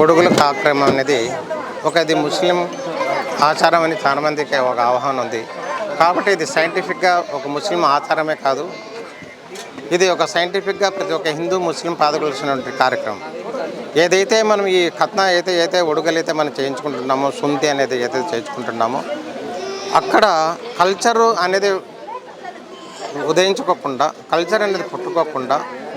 ఒడుగుల కార్యక్రమం అనేది ఒక ఇది ముస్లిం ఆచారం అని చాలా మందికి ఒక అవగాహన ఉంది. కాబట్టి ఇది సైంటిఫిక్గా ఒక ముస్లిం ఆచారమే కాదు. ఇది ఒక సైంటిఫిక్గా ప్రతి ఒక్క హిందూ ముస్లిం పాదకొలిసినటువంటి కార్యక్రమం. ఏదైతే మనం ఈ కథన అయితే అయితే ఉడుగలైతే మనం చేయించుకుంటున్నామో సుంతి అనేది ఏదైతే చేయించుకుంటున్నామో అక్కడ కల్చరు అనేది ఉదయించుకోకుండా కల్చర్ అనేది పుట్టుకోకుండా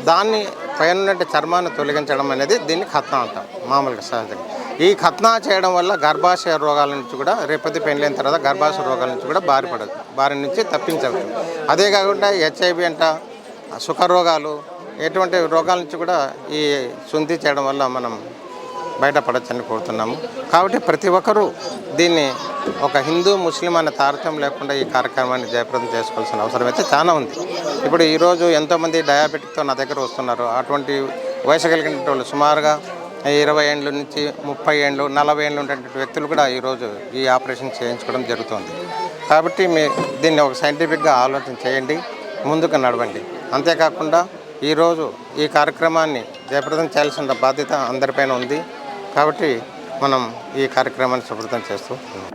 దాన్ని పైన ఉన్నట్టు చర్మాన్ని తొలగించడం అనేది దీన్ని ఖత్నా అంటాం మామూలుగా సహజంగా. ఈ ఖత్నా చేయడం వల్ల గర్భాశయ రోగాల నుంచి కూడా రేపతి పెళ్ళైన తర్వాత గర్భాశయ రోగాల నుంచి కూడా బారిపడదు బారి నుంచి తప్పించవచ్చు. అదే కాకుండా హెచ్ఐవి అంట సుఖ రోగాలు ఎటువంటి రోగాల నుంచి కూడా ఈ శుంఠి చేయడం వల్ల మనం బయటపడచ్చని కోరుతున్నాము. కాబట్టి ప్రతి ఒక్కరూ దీన్ని ఒక హిందూ ముస్లిం అనే తారతమ్యం లేకుండా ఈ కార్యక్రమాన్ని జయప్రదం చేసుకోవాల్సిన అవసరం అయితే చాలా ఉంది. ఇప్పుడు ఈరోజు ఎంతోమంది డయాబెటిక్తో నా దగ్గర వస్తున్నారు. అటువంటి వయసు కలిగిన వాళ్ళు సుమారుగా ఇరవై ఏండ్ల నుంచి ముప్పై ఏండ్లు నలభై ఏండ్లు ఉండేటువంటి వ్యక్తులు కూడా ఈరోజు ఈ ఆపరేషన్ చేయించుకోవడం జరుగుతుంది. కాబట్టి మీ దీన్ని ఒక సైంటిఫిక్గా ఆలోచన చేయండి ముందుకు నడవండి. అంతేకాకుండా ఈరోజు ఈ కార్యక్రమాన్ని జయప్రదం చేయాల్సిన బాధ్యత అందరిపైన ఉంది. కాబట్టి మనం ఈ కార్యక్రమాన్ని సుప్రదం చేస్తూ ఉన్నాం.